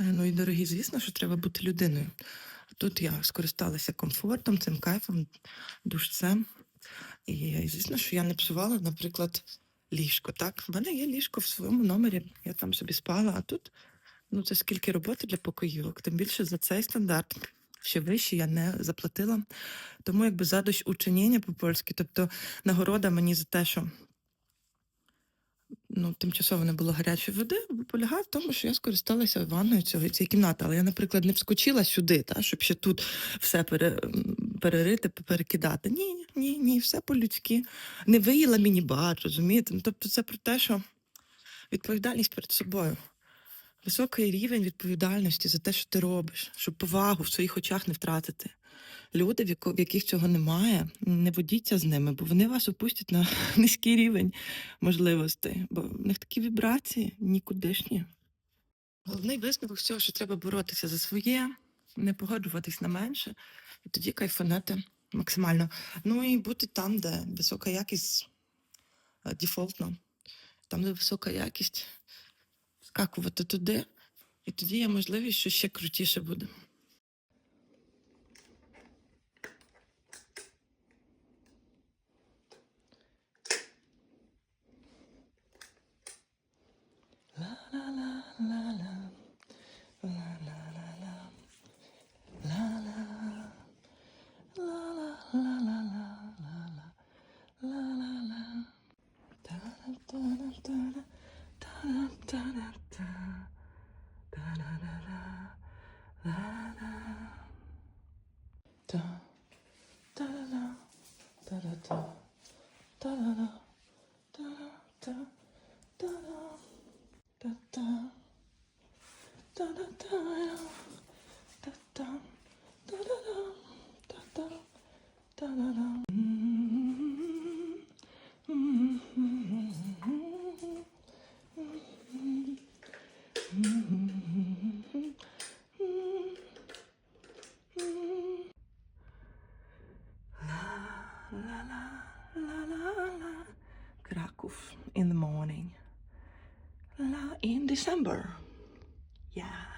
Е, Ну і дорогі, звісно, що треба бути людиною. Тут я скористалася комфортом, цим кайфом, душцем. І звісно, що я не псувала, наприклад, ліжко. Так, в мене є ліжко в своєму номері, я там собі спала, а тут ну це скільки роботи для покоївок. Тим більше за цей стандарт. Ще вище я не заплатила. Тому якби задощ учинення по-польськи, тобто нагорода мені за те, що ну, тимчасово не було гарячої води, полягає в тому, що я скористалася ванною цього цієї кімнати. Але я, наприклад, не вскочила сюди, та, щоб ще тут все пере, перерити, перекидати. Ні, ні, ні, все по-людськи. Не виїла міні-бар, розумієте? Ну, тобто це про те, що відповідальність перед собою. Високий рівень відповідальності за те, що ти робиш, щоб повагу в своїх очах не втратити. Люди, в, яких цього немає, не водіться з ними, бо вони вас опустять на низький рівень можливостей, бо в них такі вібрації нікудишні. Головний висновок з цього, що треба боротися за своє, не погоджуватись на менше, і тоді кайфанати максимально. Ну і бути там, де висока якість е, дефолтно, там, де висока якість, скакувати туди, і тоді є можливість, що ще крутіше буде. та. Та та та. Та та та та та та та La la la la la. Kraków in the morning. La in December. Yeah.